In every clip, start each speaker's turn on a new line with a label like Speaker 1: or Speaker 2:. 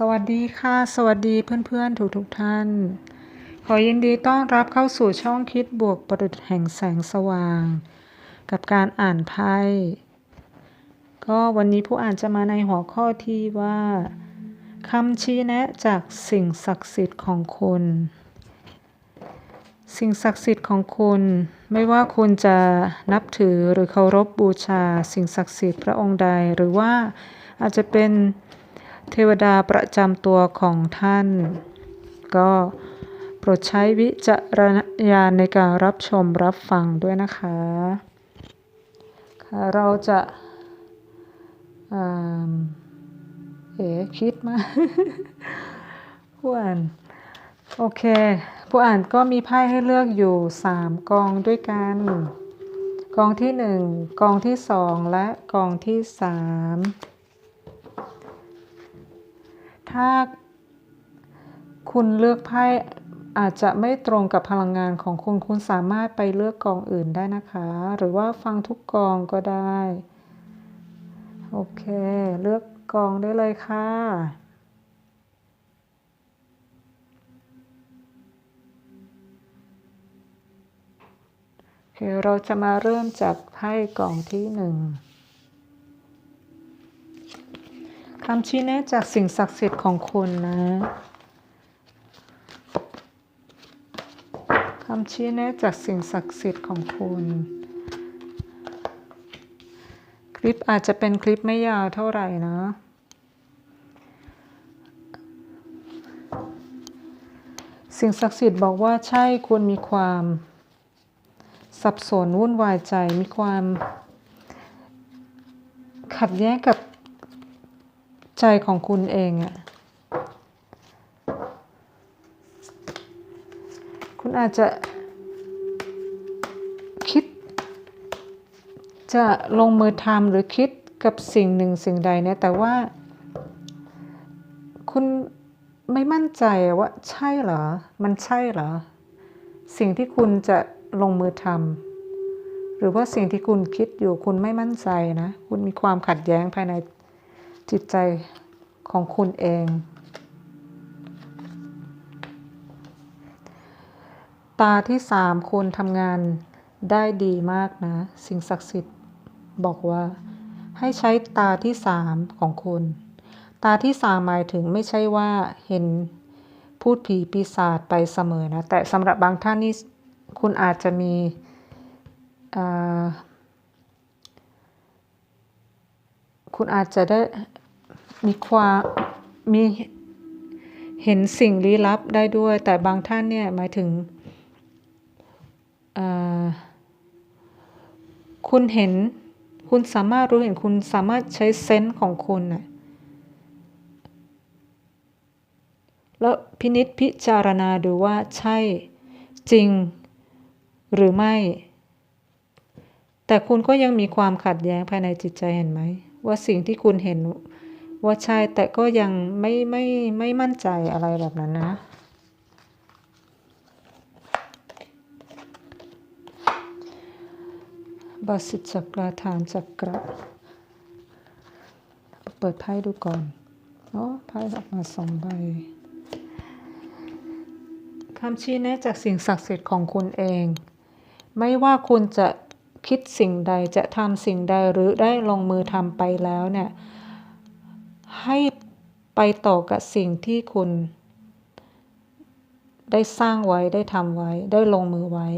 Speaker 1: สวัสดีค่ะ สวัสดีเพื่อนๆทุกทุกๆท่าน ขอยินดีต้อนรับเข้าสู่ช่องคิดบวกประดุจแห่งแสงสว่าง กับการอ่านไพ่ก็วันนี้ผู้อ่านจะมาในหัวข้อที่ว่าคำชี้แนะจากสิ่งศักดิ์สิทธิ์ของคุณ สิ่งศักดิ์สิทธิ์ของคุณไม่ว่าคุณจะนับถือหรือเคารพบูชา สิ่งศักดิ์สิทธิ์พระองค์ใด หรือว่าอาจจะเป็น เทวดาประจำตัวของท่าน ก็โปรดใช้วิจารณญาณในการรับชมรับฟังด้วยนะคะค่ะเราจะเอ๋คิดมาผู้อ่านโอเค ผู้อ่านก็มีไพ่ให้เลือกอยู่ 3 กองด้วยกัน กองที่ 1 กองที่ 2 และกองที่ 3 ถ้าคุณเลือกไพ่อาจจะไม่ตรงกับพลังงานของคุณ คุณสามารถไปเลือกกองอื่นได้นะคะ หรือว่าฟังทุกกองก็ได้ โอเค เลือกกองได้เลยค่ะ โอเค เราจะมาเริ่มจากไพ่กล่องที่หนึ่ง คำชี้แนะจากสิ่งศักดิ์สิทธิ์ของคุณนะคำชี้แนะจากสิ่งศักดิ์สิทธิ์ของคุณ คลิปอาจจะเป็นคลิปไม่ยาวเท่าไหร่นะ สิ่งศักดิ์สิทธิ์บอกว่าใช่คุณมีความ สับสนวุ่นวายใจมีความ ขัดแย้งกับ ใจของคุณเองอะคุณอาจจะคิด จะลงมือทำหรือคิดกับสิ่งหนึ่งสิ่งใดเนี่ยแต่ว่า คุณไม่มั่นใจว่าใช่เหรอ มันใช่เหรอ สิ่งที่คุณจะลงมือทำหรือว่าสิ่งที่คุณคิดอยู่คุณไม่มั่นใจนะ คุณมีความขัดแย้งภายใน จิตใจของคุณเอง ตาที่สามคุณทำงานได้ดีมากนะ สิ่งศักดิ์สิทธิ์บอกว่า ให้ใช้ตาที่สามของคุณ ตาที่สามหมายถึงไม่ใช่ว่าเห็นพูดผีปีศาจไปเสมอนะ แต่สำหรับบางท่านนี่คุณอาจจะมี คุณอาจจะได้มีความมีเห็นสิ่งลี้ลับได้ด้วย แต่บางท่านเนี่ยหมายถึงคุณเห็นคุณสามารถรู้เห็นคุณสามารถใช้เซนส์ของคุณนะแล้วพินิษพิจารณาดูว่าใช่จริงหรือไม่ แต่คุณก็ยังมีความขัดแย้งภายในจิตใจเห็นไหม ว่าสิ่งที่คุณเห็นว่าใช่แต่ก็ยังไม่ไม่ไม่มั่นใจอะไรแบบนั้นนะบาสิตจักราฐานจักระเปิดไพ่ดูก่อนอ๋อไพ่ออกมาสองใบคำชี้แนะจากสิ่งศักดิ์สิทธิ์ของคุณเอง ไม่ว่าคุณจะ คิดสิ่งใดจะทำสิ่งใดหรือได้ลงมือทำไปแล้วเนี่ยให้ไปต่อกับสิ่งที่คุณ ได้สร้างไว้ได้ทำไว้ ได้ลงมือไว้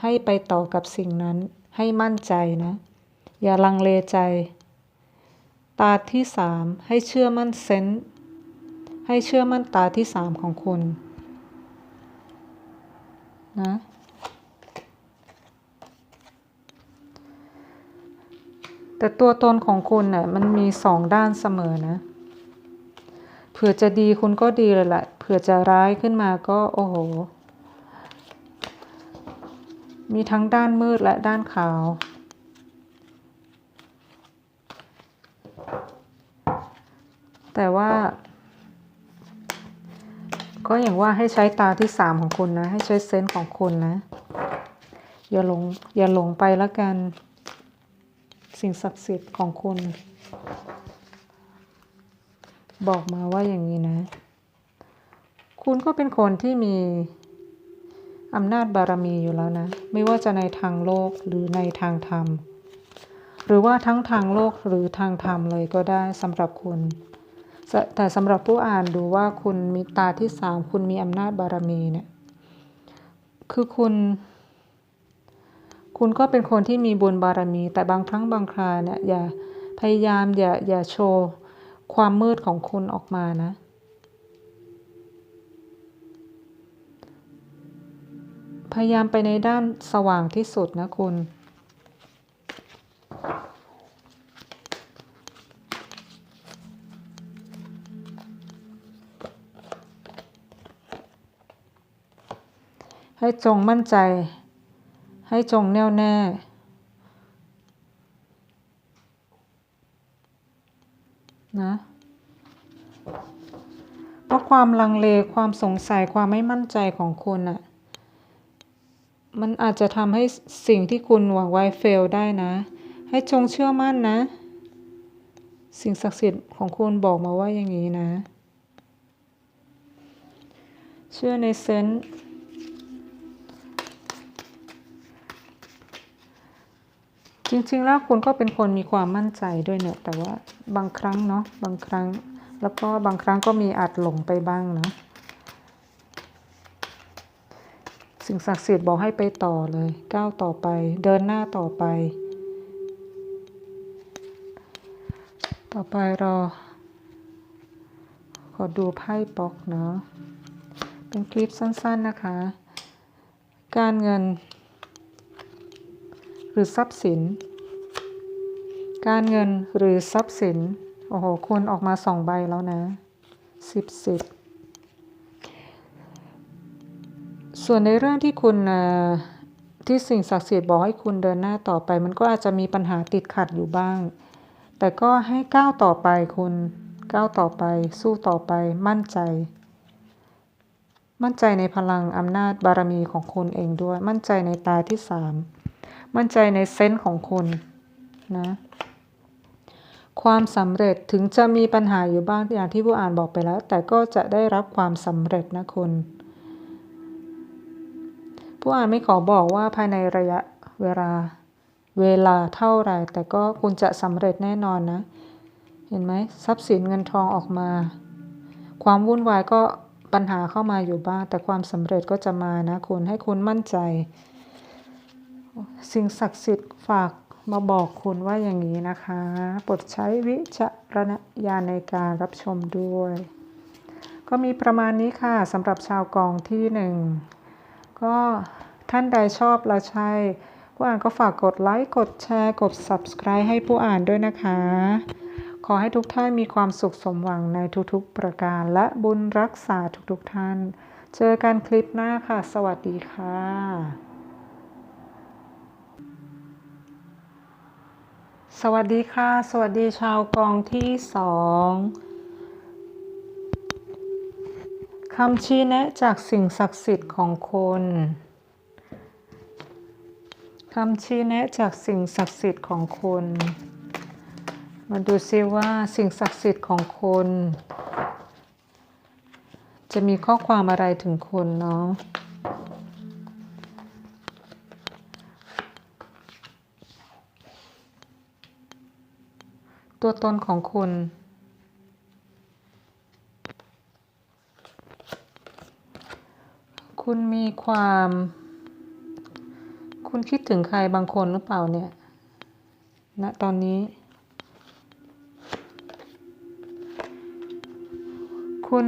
Speaker 1: ให้ไปต่อกับสิ่งนั้นให้มั่นใจนะ อย่าลังเลใจ ตาที่สามให้เชื่อมั่นเซนให้เชื่อมั่นตาที่สามของคุณ นะ แต่ตัวตนของคุณน่ะมันมีสองด้านเสมอนะ เผื่อจะดีคุณก็ดีเลยแหละเผื่อจะร้ายขึ้นมาก็โอ้โห มีทั้งด้านมืดและด้านขาวแต่ว่า ก็อย่างว่าให้ใช้ตาที่สามของคุณนะ ให้ใช้เซนส์ของคุณนะ อย่าหลงอย่าหลงไปแล้วกัน สิ่งศักดิ์สิทธิ์ของคุณ บอกมาว่าอย่างนี้นะ คุณก็เป็นคนที่มีอำนาจบารมีอยู่แล้วนะ ไม่ว่าจะในทางโลกหรือในทางธรรม หรือว่าทั้งทางโลกหรือทางธรรมเลยก็ได้สำหรับคุณ แต่สำหรับผู้อ่านดูว่าคุณมีตาที่สามคุณมีอำนาจบารมีเนี่ยคือคุณ คุณก็เป็นคนที่มีบุญบารมี แต่บางครั้งบางคราเนี่ยอย่าพยายามอย่าอย่าโชว์ความมืดของคุณออกมานะ พยายามไปในด้านสว่างที่สุดนะคุณให้จงมั่นใจ ให้จงแน่วแน่ นะเพราะความลังเลความสงสัยความไม่มั่นใจของคุณอะมันอาจจะทำให้สิ่งที่คุณหวังไว้เฟลได้นะ ให้จงเชื่อมั่นนะ สิ่งศักดิ์สิทธิ์ของคุณบอกมาว่าอย่างนี้นะ เชื่อในเซนส์ จริงๆ แล้วคุณก็เป็นคนมีความมั่นใจด้วยเนี่ย แต่ว่าบางครั้งเนาะบางครั้ง แล้วก็บางครั้งก็มีอาจหลงไปบ้างเนาะสิ่งศักดิ์สิทธิ์บอกให้ไปต่อเลย ก้าวต่อไป เดินหน้าต่อไป ต่อไปเราขอดูไพ่ป๊อกเนาะเป็นคลิปสั้นๆนะคะ การเงิน หรือทรัพย์สิน การเงินหรือทรัพย์สิน โอ้โห คุณออกมาสองใบแล้วนะสิบสิบส่วนในเรื่องที่คุณที่สิ่งศักดิ์สิทธิ์บอกให้คุณเดินหน้าต่อไป มันก็อาจจะมีปัญหาติดขัดอยู่บ้าง แต่ก็ให้ก้าวต่อไปคุณก้าวต่อไป สู้ต่อไป มั่นใจ มั่นใจในพลังอำนาจบารมีของคุณเองด้วย มั่นใจในตาที่สาม มั่นใจในเซนส์ของคุณนะความสำเร็จถึงจะมีปัญหาอยู่บ้างอย่างที่ผู้อ่านบอกไปแล้ว แต่ก็จะได้รับความสำเร็จนะคุณ ผู้อ่านไม่ขอบอกว่าภายในระยะเวลาเวลาเท่าไรแต่ก็คุณจะสำเร็จแน่นอนนะ เห็นไหมทรัพย์สินเงินทองออกมา ความวุ่นวายก็ปัญหาเข้ามาอยู่บ้าง แต่ความสำเร็จก็จะมานะคุณให้คุณมั่นใจ สิ่งศักดิ์สิทธิ์ฝากมาบอกคุณว่าอย่างนี้นะคะโปรดใช้วิจารณญาณในการรับชมด้วย ก็มีประมาณนี้ค่ะสำหรับชาวกองที่หนึ่งก็ท่านใดชอบและใช่ผู้อ่านก็ฝากกดไลค์ กดแชร์ กด subscribe ให้ผู้อ่านด้วยนะคะ ขอให้ทุกท่านมีความสุขสมหวังในทุกๆประการ และบุญรักษาทุกๆท่าน เจอกันคลิปหน้าค่ะ สวัสดีค่ะ สวัสดีค่ะ สวัสดีชาวกองที่สองคำชี้แนะจากสิ่งศักดิ์สิทธิ์ของคุณคำชี้แนะจากสิ่งศักดิ์สิทธิ์ของคุณมาดูซิว่าสิ่งศักดิ์สิทธิ์ของคุณจะมีข้อความอะไรถึงคุณเนาะ ตัวตนของคุณ คุณมีความ คุณคิดถึงใครบางคนหรือเปล่าเนี่ยณตอนนี้ คุณ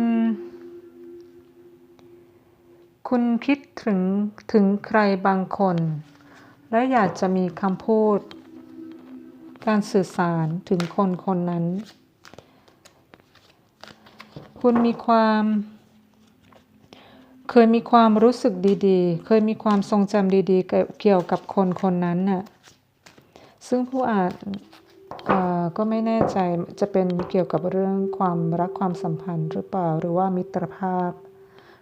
Speaker 1: คุณคิดถึงถึงใครบางคน และอยากจะมีคำพูด การสื่อสารถึงคนคนนั้น คุณมีความ เคยมีความรู้สึกดีๆ เคยมีความทรงจำดีๆ เกี่ยวกับคนคนนั้นน่ะ ซึ่งผู้อ่านก็ไม่แน่ใจจะเป็นเกี่ยวกับเรื่องความรักความสัมพันธ์หรือเปล่า หรือว่ามิตรภาพ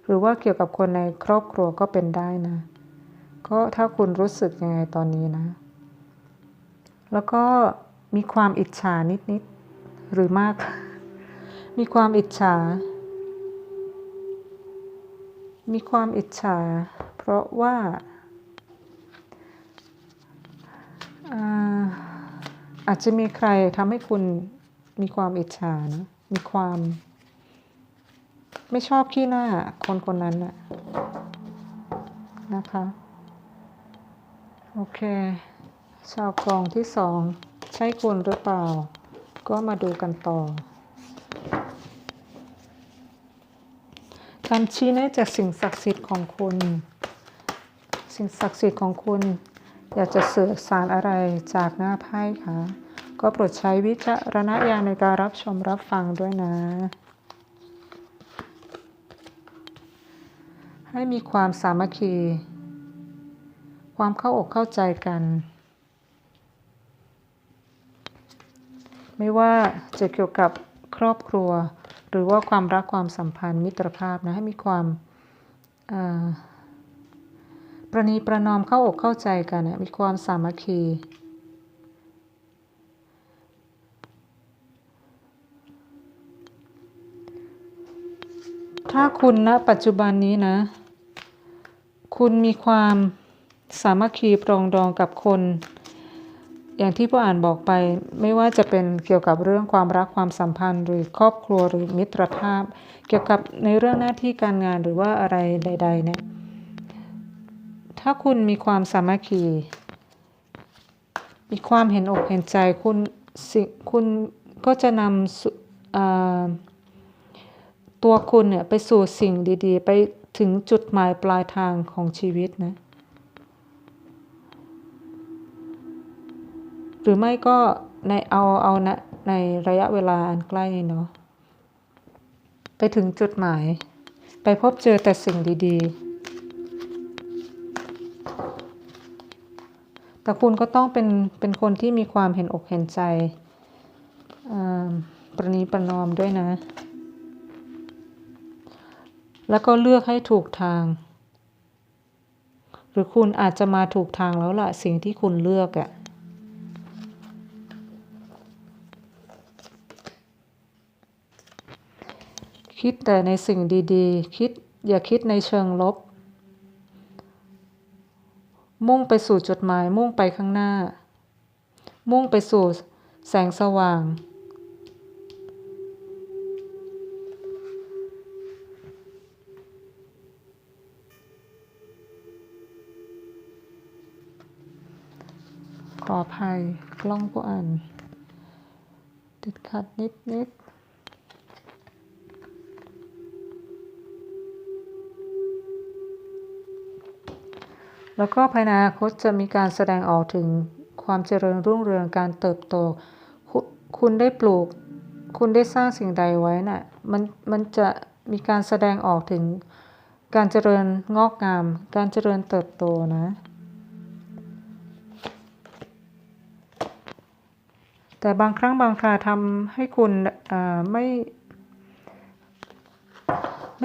Speaker 1: หรือว่าเกี่ยวกับคนในครอบครัวก็เป็นได้นะ ก็ถ้าคุณรู้สึกยังไงตอนนี้นะ แล้วก็มีความอิจฉานิดๆหรือมาก มีความอิจฉา มีความอิจฉา เพราะว่าอ่าอาจจะมีใครทำให้คุณมีความอิจฉานะ มีความ ไม่ชอบขี้หน้าคนคนนั้นน่ะนะคะ โอเค ชาวกองที่สองใช่คุณหรือเปล่า ก็มาดูกันต่อการชี้แนะจากสิ่งศักดิ์สิทธิ์ของคุณ สิ่งศักดิ์สิทธิ์ของคุณ อยากจะสื่อสารอะไรจากหน้าไพ่คะก็โปรดใช้วิจารณญาณในการรับชมรับฟังด้วยนะ ให้มีความสามัคคี ความเข้าอกเข้าใจกัน ไม่ว่าจะเกี่ยวกับครอบครัว หรือว่าความรักความสัมพันธ์มิตรภาพนะให้มีความประนีประนอมเข้าอกเข้าใจกันนะมีความสามัคคี ถ้าคุณณนะปัจจุบันนี้นะ คุณมีความสามัคคีปรองดองกับคน อย่างที่ผู้อ่านบอกไปไม่ว่าจะเป็นเกี่ยวกับเรื่องความรักความสัมพันธ์ หรือครอบครัวหรือมิตรภาพ เกี่ยวกับในเรื่องหน้าที่การงานหรือว่าอะไรใด ๆ เนี่ย ถ้าคุณมีความสามัคคี มีความเห็นอกเห็นใจคุณสิคุณก็จะนำตัวคุณเนี่ยไปสู่สิ่งดี ๆ ไปถึงจุดหมายปลายทางของชีวิตนะ หรือไม่ก็ในเอาเอานะในระยะเวลาอันใกล้นี้เนาะไปถึงจุดหมาย ไปพบเจอแต่สิ่งดีๆ แต่คุณก็ต้องเป็นเป็นคนที่มีความเห็นอกเห็นใจประนีประนอมด้วยนะ แล้วก็เลือกให้ถูกทาง หรือคุณอาจจะมาถูกทางแล้วล่ะสิ่งที่คุณเลือกอะ่ะ คิดแต่ในสิ่งดีๆ คิดอย่าคิดในเชิงลบ มุ่งไปสู่จุดหมาย มุ่งไปข้างหน้า มุ่งไปสู่แสงสว่าง ขออภัยกล้องผู้อ่านติดขัดนิดนิด แล้วก็ภายในอนาคตจะมีการแสดงออกถึงความเจริญรุ่งเรืองการเติบโต คุณได้ปลูก คุณได้สร้างสิ่งใดไว้นะ่ะมันมันจะมีการแสดงออกถึงการเจริญงอกงาม การเจริญเติบโตนะ แต่บางครั้งบางคราทำให้คุณไม่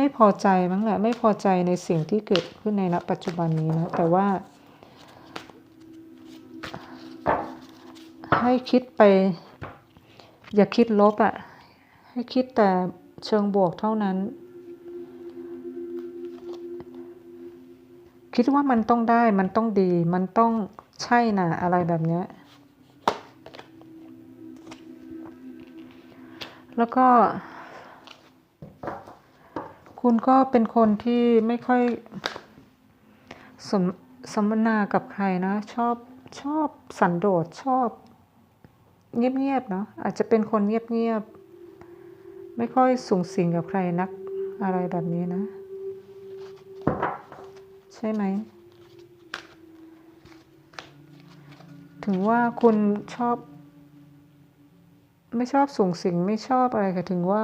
Speaker 1: ไม่พอใจมั้งแหละไม่พอใจในสิ่งที่เกิดขึ้นในณปัจจุบันนี้นะ แต่ว่า ให้คิดไป อย่าคิดลบอะ่ะ ให้คิดแต่เชิงบวกเท่านั้น คิดว่ามันต้องได้มันต้องดี มันต้องใช่นะอะไรแบบเนี้ยแล้วก็ คุณก็เป็นคนที่ไม่ค่อยสมสมนากับใครนะ ชอบชอบสันโดษชอบ เงียบๆเนาะอาจจะเป็นคนเงียบๆไม่ค่อยสูงสิงกับใครนักอะไรแบบนี้นะ ใช่ไหมถึงว่าคุณชอบ ไม่ชอบสูงสิงไม่ชอบอะไรค่ะถึงว่า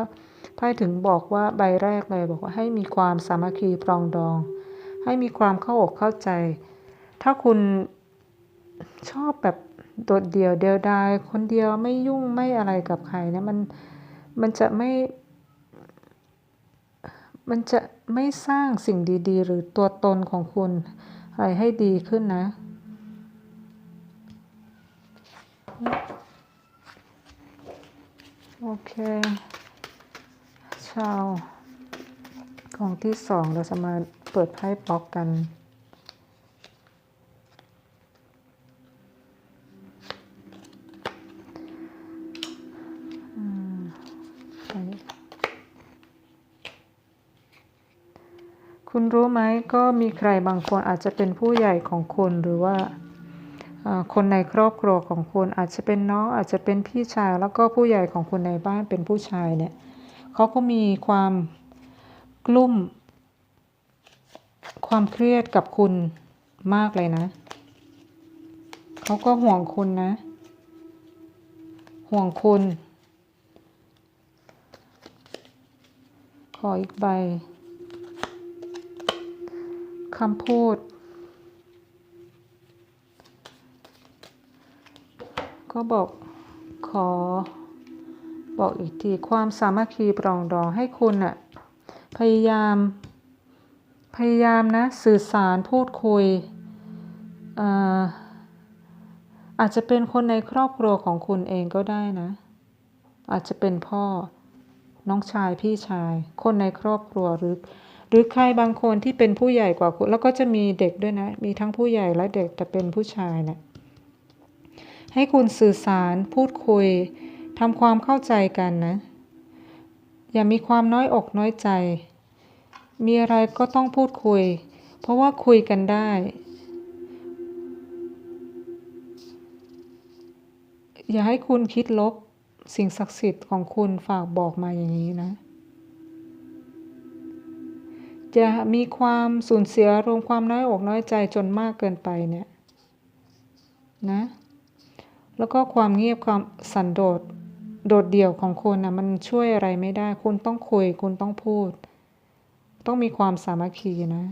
Speaker 1: ไพ่ถึงบอกว่าใบแรกเลยบอกว่าให้มีความสามัคคีปรองดอง ให้มีความเข้าอกเข้าใจ ถ้าคุณชอบแบบโดดเดี่ยวเดียวดายคนเดียวไม่ยุ่งไม่อะไรกับใครนะมันมันจะไม่ มันจะไม่สร้างสิ่งดี ๆ หรือตัวตนของคุณอะไรให้ดีขึ้นนะ โอเคชาวกองที่สองเราจะมาเปิดไพ่บล็อกกันคุณรู้ไหมก็มีใครบางคนอาจจะเป็นผู้ใหญ่ของคุณหรือว่า คนในครอบครัวของคุณอาจจะเป็นน้องอาจจะเป็นพี่ชายแล้วก็ผู้ใหญ่ของคุณในบ้านเป็นผู้ชายเนี่ยเขาก็มีความกลุ้มความเครียดกับคุณมากเลยนะเขาก็ห่วงคุณนะ ห่วงคุณ ขออีกใบคำพูด ก็บอกขอ บอกอีกทีความสามัคคีปรองดองให้คุณอะพยายาม พยายามนะ สื่อสารพูดคุยอ่ออาจจะเป็นคนในครอบครัวของคุณเองก็ได้นะ อาจจะเป็นพ่อน้องชายพี่ชาย คนในครอบครัวหรือหรือใครบางคนที่เป็นผู้ใหญ่กว่าคุณแล้วก็จะมีเด็กด้วยนะ มีทั้งผู้ใหญ่และเด็กแต่เป็นผู้ชายเนะี่ย ให้คุณสื่อสารพูดคุยทำความเข้าใจกันนะ อย่ามีความน้อยอกน้อยใจ มีอะไรก็ต้องพูดคุย เพราะว่าคุยกันได้ อย่าให้คุณคิดลบสิ่งศักดิ์สิทธิ์ของคุณฝากบอกมาอย่างนี้นะ จะมีความสูญเสียรวมความน้อยอกน้อยใจจนมากเกินไปเนี่ย นะ แล้วก็ความเงียบความสันโดษโดดเดี่ยวของคนนะมันช่วยอะไรไม่ได้ คุณต้องคุย คุณต้องพูด ต้องมีความสามัคคีนะ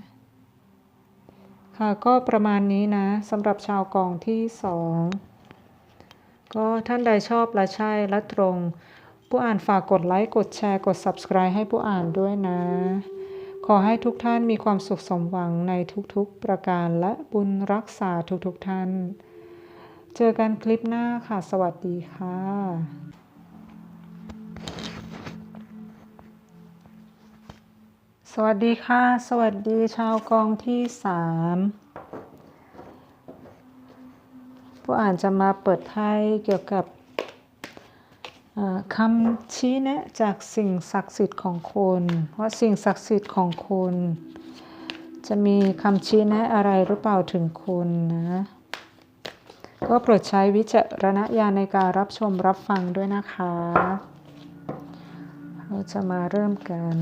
Speaker 1: ค่ะก็ประมาณนี้นะสำหรับชาวกองที่สองก็ท่านใดชอบและใช่และตรง ผู้อ่านฝากกดไลค์ กดแชร์ กด subscribe ให้ผู้อ่านด้วยนะ ขอให้ทุกท่านมีความสุขสมหวังในทุกๆประการและบุญรักษาทุกๆท่าน เจอกันคลิปหน้าค่ะ สวัสดีค่ะสวัสดีค่ะ สวัสดีชาวกองที่สามผู้อ่านจะมาเปิดไพ่เกี่ยวกับคำชี้แนะจากสิ่งศักดิ์สิทธิ์ของคุณว่าสิ่งศักดิ์สิทธิ์ของคุณจะมีคำชี้แนะอะไรหรือเปล่าถึงคุณนะ ก็โปรดใช้วิจารณญาณในการรับชมรับฟังด้วยนะคะ เราจะมาเริ่มกัน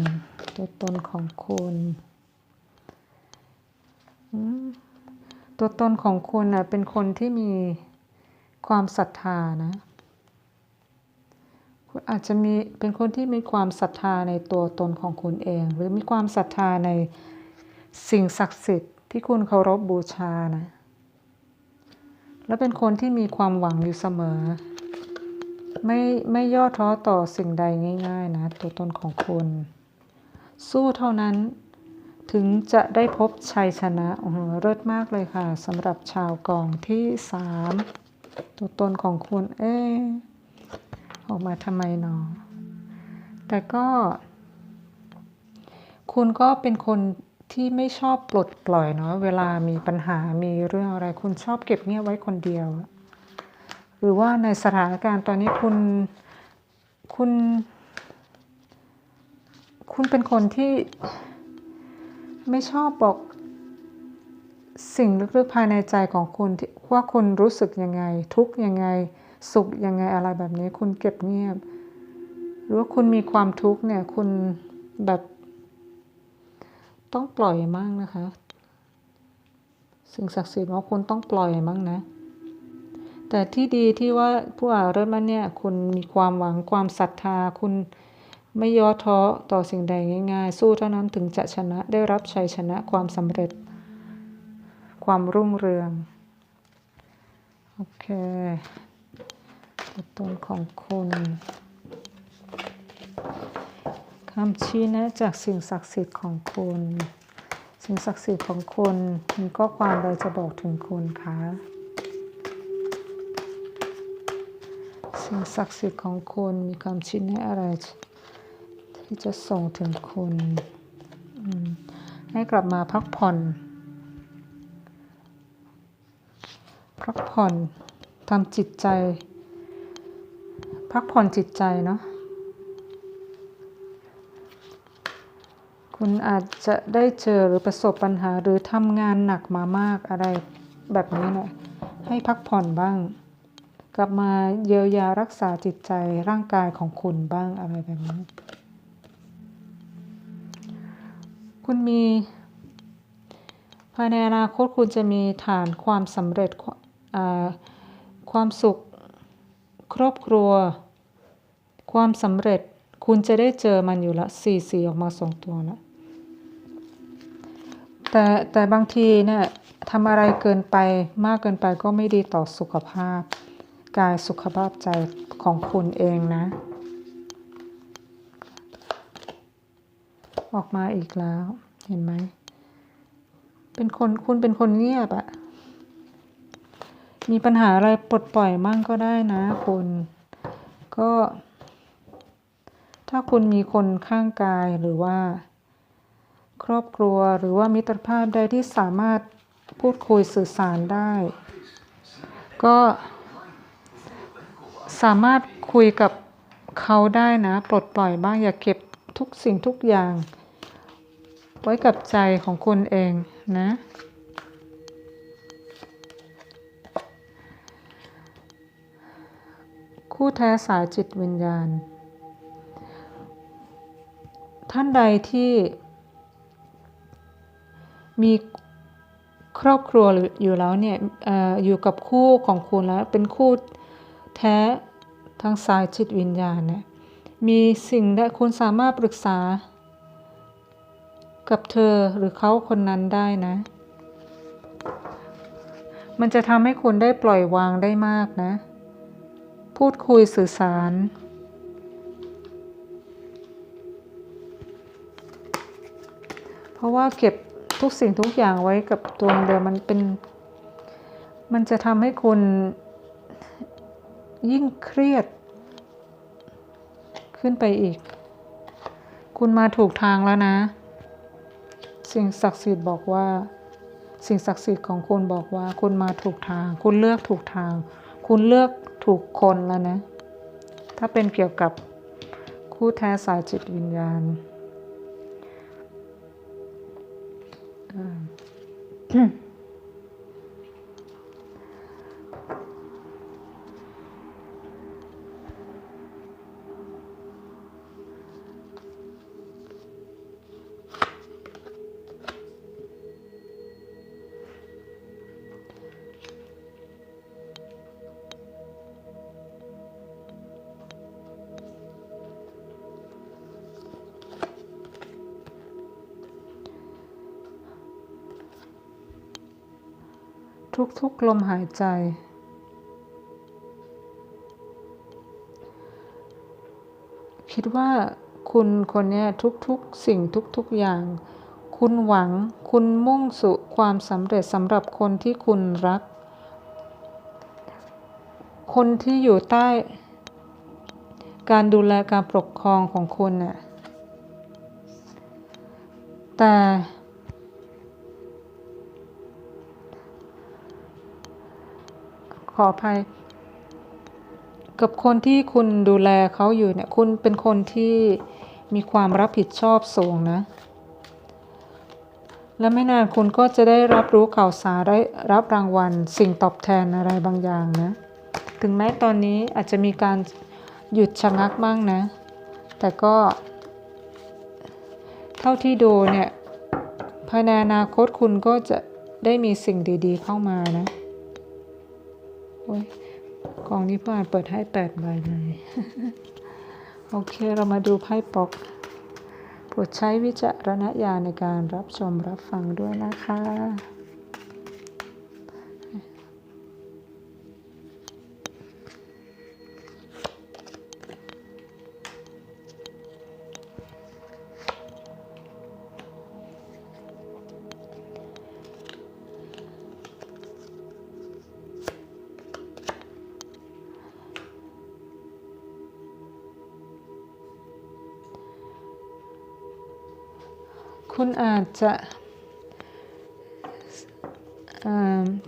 Speaker 1: ตัวตนของคุณตัวตนของคุณนะเป็นคนที่มีความศรัทธานะคุณอาจจะมีเป็นคนที่มีความศรัทธาในตัวตนของคุณเอง หรือมีความศรัทธาในสิ่งศักดิ์สิทธิ์ที่คุณเคารพบบูชานะ และเป็นคนที่มีความหวังอยู่เสมอ ไม่ไม่ย่อท้อต่อสิ่งใดง่าย ๆ นะ ตัวตนของคุณ สู้เท่านั้นถึงจะได้พบชัยชนะโหเลิศมากเลยค่ะสำหรับชาวกองที่สามตัวตนของคุณ เอ๊ออกมาทำไมเนาะแต่ก็ คุณก็เป็นคน ที่ไม่ชอบปลดปล่อยเนาะเวลามีปัญหามีเรื่องอะไร คุณชอบเก็บเงียบไว้คนเดียว หรือว่าในสถานการณ์ตอนนี้คุณคุณ คุณเป็นคนที่ไม่ชอบบอกสิ่งลึกๆภายในใจของคุณว่าคุณรู้สึกยังไง ทุกยังไง สุขยังไงอะไรแบบนี้ คุณเก็บเงียบ หรือว่าคุณมีความทุกข์เนี่ย คุณแบบ ต้องปล่อยมั่งนะคะ สิ่งศักดิ์สิทธิ์ว่าคุณต้องปล่อยมั่งนะ แต่ที่ดีที่ว่าผู้อ่านเริ่มมาเนี่ย คุณมีความหวังความศรัทธา คุณไม่ย่อท้อต่อสิ่งใดง่าย ๆ สู้เท่านั้นถึงจะชนะได้รับชัยชนะความสำเร็จ ความรุ่งเรือง โอเคตัวตนของคุณ คำชี้แนะจากสิ่งศักดิ์สิทธิ์ของคุณสิ่งศักดิ์สิทธิ์ของคุณมีข้อความอะไรจะบอกถึงคุณคะสิ่งศักดิ์สิทธิ์ของคุณมีคำชี้แนะอะไร ที่จะส่งถึงคุณให้กลับมาพักผ่อน พักผ่อนทำจิตใจ พักผ่อนจิตใจเนาะ คุณอาจจะได้เจอหรือประสบปัญหาหรือทำงานหนักมามากอะไรแบบนี้เนี่ยให้พักผ่อนบ้าง กลับมาเยียวยารักษาจิตใจร่างกายของคุณบ้างอะไรแบบนี้ คุณมีภายในอนาคตคุณจะมีฐานความสำเร็จความสุขครอบครัว ความสำเร็จคุณจะได้เจอมันอยู่ละสี่สี่ออกมาสองตัวละ แต่แต่บางทีเนี่ยทำอะไรเกินไปมากเกินไปก็ไม่ดีต่อสุขภาพ กายสุขภาพใจของคุณเองนะ ออกมาอีกแล้ว เห็นไหม เป็นคนคุณเป็นคนเงียบอะมีปัญหาอะไรปลดปล่อยมั่งก็ได้นะคุณก็ ถ้าคุณมีคนข้างกายหรือว่า ครอบครัวหรือว่ามิตรภาพใดที่สามารถพูดคุยสื่อสารได้ ก็สามารถคุยกับเขาได้นะปลดปล่อยบ้างอย่าเก็บทุกสิ่งทุกอย่าง ไว้กับใจของคุณเองนะ คู่แท้สายจิตวิญญาณ ท่านใดที่ มีครอบครัวอยู่แล้วเนี่ยออยู่กับคู่ของคุณแล้วเป็นคู่แท้ทางสายจิตวิญญาณเนี่ยมีสิ่งใดคุณสามารถปรึกษา กับเธอหรือเขาคนนั้นได้นะ มันจะทำให้คุณได้ปล่อยวางได้มากนะ พูดคุยสื่อสารเพราะว่าเก็บ ทุกสิ่งทุกอย่างไว้กับตัวเดียวมันเป็น มันจะทำให้คุณยิ่งเครียด ขึ้นไปอีก คุณมาถูกทางแล้วนะ สิ่งศักดิ์สิทธิ์บอกว่า สิ่งศักดิ์สิทธิ์ของคุณบอกว่า คุณมาถูกทาง คุณเลือกถูกทาง คุณเลือกถูกคนแล้วนะ ถ้าเป็นเกี่ยวกับคู่แท้สายจิตวิญญาณ 嗯。 ทุกๆลมหายใจ คิดว่าคุณคนนี้ทุกๆสิ่งทุกๆอย่าง คุณหวังคุณมุ่งสู่ความสำเร็จสำหรับคนที่คุณรัก คนที่อยู่ใต้ การดูแลการปกครองของคุณน่ะแต่ ขออภัย กับคนที่คุณดูแลเขาอยู่เนี่ย คุณเป็นคนที่มีความรับผิดชอบสูงนะ และไม่นานคุณก็จะได้รับรู้ข่าวสารได้รับรางวัล สิ่งตอบแทนอะไรบางอย่างนะ ถึงแม้ตอนนี้อาจจะมีการหยุดชะงักบ้างนะ แต่ก็ เท่าที่ดูเนี่ยภายในอนาคตคุณก็จะได้มีสิ่งดีๆเข้ามานะ โอ้ยกองนี้เพื่อนเปิดให้แปดใบเลย โอเคเรามาดูไพ่ปกโปรดใช้วิจารณญาณในการรับชมรับฟังด้วยนะคะ คุณอาจจะ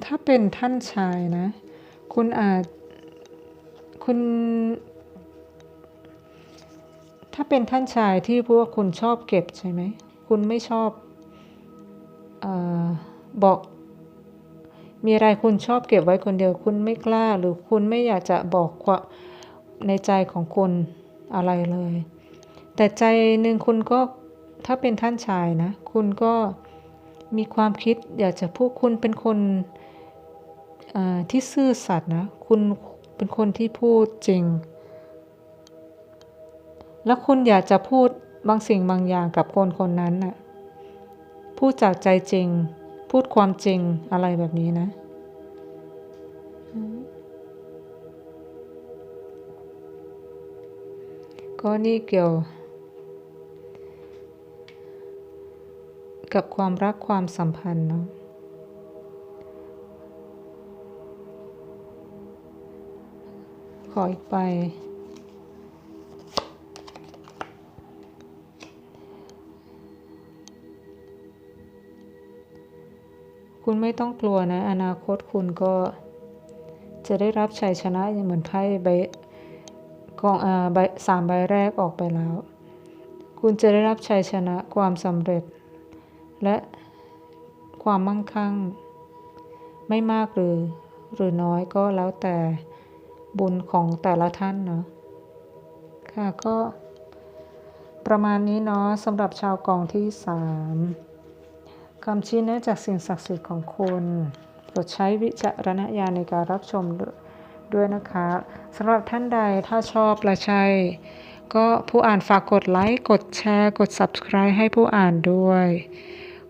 Speaker 1: ถ้าเป็นท่านชายนะ คุณอาจคุณ ถ้าเป็นท่านชายที่พว่าคุณชอบเก็บใช่ไหม คุณไม่ชอบอบอก มีอะไรคุณชอบเก็บไว้คนเดียว คุณไม่กล้าหรือคุณไม่อยากจะบอกความในใจของคุณอะไรเลย แต่ใจหนึ่งคุณก็ ถ้าเป็นท่านชายนะ คุณก็มีความคิดอยากจะพูดคุณเป็นคนที่ซื่อสัตย์นะ คุณเป็นคนที่พูดจริง แล้วคุณอยากจะพูดบางสิ่งบางอย่างกับคนคนนั้นน่ะพูดจากใจจริง พูดความจริงอะไรแบบนี้นะก็นี่เกี่ยว กับความรักความสัมพันธ์เนาะขออีกใบคุณไม่ต้องกลัวนะ อนาคตคุณก็จะได้รับชัยชนะอย่างเหมือนไพ่ใบกองอ่าใบสามใบแรกออกไปแล้ว คุณจะได้รับชัยชนะความสำเร็จ และความมั่งคั่ง ไม่มากหรือ หรือน้อยก็แล้วแต่บุญของแต่ละท่านเนาะค่ะก็ประมาณนี้เนาะสำหรับชาวกองที่สามคำชี้แนะจากสิ่งศักดิ์สิทธิ์ของคุณโปรดใช้วิจารณญาณในการรับชมด้วยนะคะสำหรับท่านใดถ้าชอบและใช่ก็ผู้อ่านฝากกดไลค์ กดแชร์ กด subscribe ให้ผู้อ่านด้วย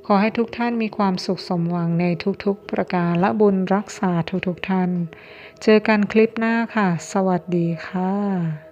Speaker 1: ขอให้ทุกท่านมีความสุขสมหวังในทุกๆประการและบุญรักษาทุกๆท่าน เจอกันคลิปหน้าค่ะ สวัสดีค่ะ